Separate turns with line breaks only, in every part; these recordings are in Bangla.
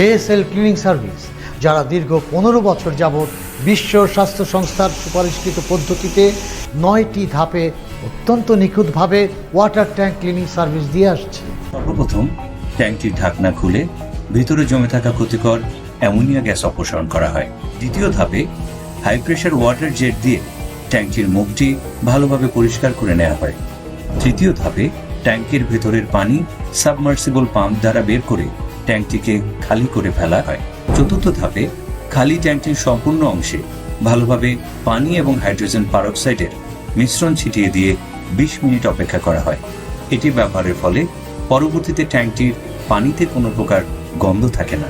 এএসএল ক্লিনিং সার্ভিস, যারা দীর্ঘ পনেরো বছর যাবৎ বিশ্ব স্বাস্থ্য সংস্থার সুপারিশকৃত পদ্ধতিতে নয়টি ধাপে অত্যন্ত নিখুঁতভাবে ওয়াটার ট্যাঙ্ক ক্লিনিং সার্ভিস দিয়ে আসছে।
সর্বপ্রথম ট্যাঙ্কটির ঢাকনা খুলে ভিতরে জমে থাকা ক্ষতিকর অ্যামোনিয়া গ্যাস অপসারণ করা হয়। দ্বিতীয় ধাপে হাই প্রেশার ওয়াটার জেট দিয়ে ট্যাঙ্কটির মুখটি ভালোভাবে পরিষ্কার করে নেওয়া হয়। তৃতীয় ধাপে ট্যাঙ্কের ভেতরের পানি সাবমার্সিবল পাম্প দ্বারা বের করে ট্যাঙ্কটিকে খালি করে ফেলা হয়। চতুর্থ ধাপে খালি ট্যাঙ্কটির সম্পূর্ণ অংশে ভালোভাবে পানি এবং হাইড্রোজেন পারক্সাইডের মিশ্রণ ছিটিয়ে দিয়ে বিশ মিনিট অপেক্ষা করা হয়। এটি ব্যবহারের ফলে পরবর্তীতে ট্যাঙ্কটির পানিতে কোনো প্রকার গন্ধ থাকে না।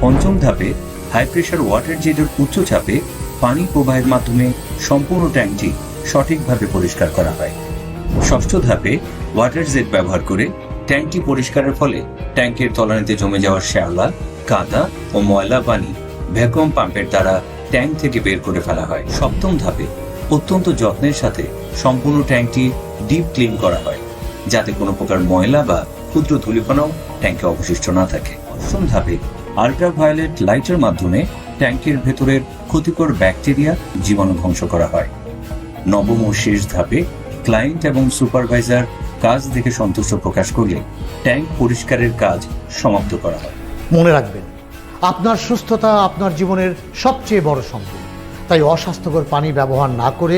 পঞ্চম ধাপে হাই প্রেশার ওয়াটার জেটের উচ্চ চাপে পানি প্রবাহের মাধ্যমে সম্পূর্ণ ট্যাঙ্কটি সঠিকভাবে পরিষ্কার করা হয়। ষষ্ঠ ধাপে ওয়াটার জেট ব্যবহার করে ট্যাঙ্কটি পরিষ্কারের ফলে ট্যাঙ্কের তলানিতে জমে যাওয়া শ্যাওলা, কাদা ও ময়লা পানি ভ্যাকুয়াম পাম্পের দ্বারা ট্যাঙ্ক থেকে বের করে ফেলা হয়। সপ্তম ধাপে অত্যন্ত যত্নের সাথে সম্পূর্ণ ট্যাঙ্কটি ডিপ ক্লিন করা হয়, যাতে কোনো প্রকার ময়লা বা ক্ষুদ্র ধূলিকণাও ট্যাঙ্কে অবশিষ্ট না থাকে। অষ্টম ধাপে আল্ট্রাভায়োলেট লাইটের মাধ্যমে ট্যাঙ্কের ভেতরের ক্ষতিকর ব্যাকটেরিয়া জীবাণু ধ্বংস করা হয়। নবম ও শেষ ধাপে ক্লায়েন্ট এবং সুপারভাইজার কাজ দেখে সন্তুষ্ট প্রকাশ করলে ট্যাঙ্ক পরিষ্কারের কাজ সমাপ্ত করা হয়।
মনে রাখবেন, আপনার সুস্থতা আপনার জীবনের সবচেয়ে বড় সম্পদ। তাই অস্বাস্থ্যকর পানি ব্যবহার না করে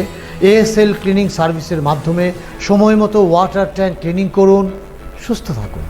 এএসএল ক্লিনিং সার্ভিসের মাধ্যমে সময় মতো ওয়াটার ট্যাঙ্ক ক্লিনিং করুন, সুস্থ থাকুন।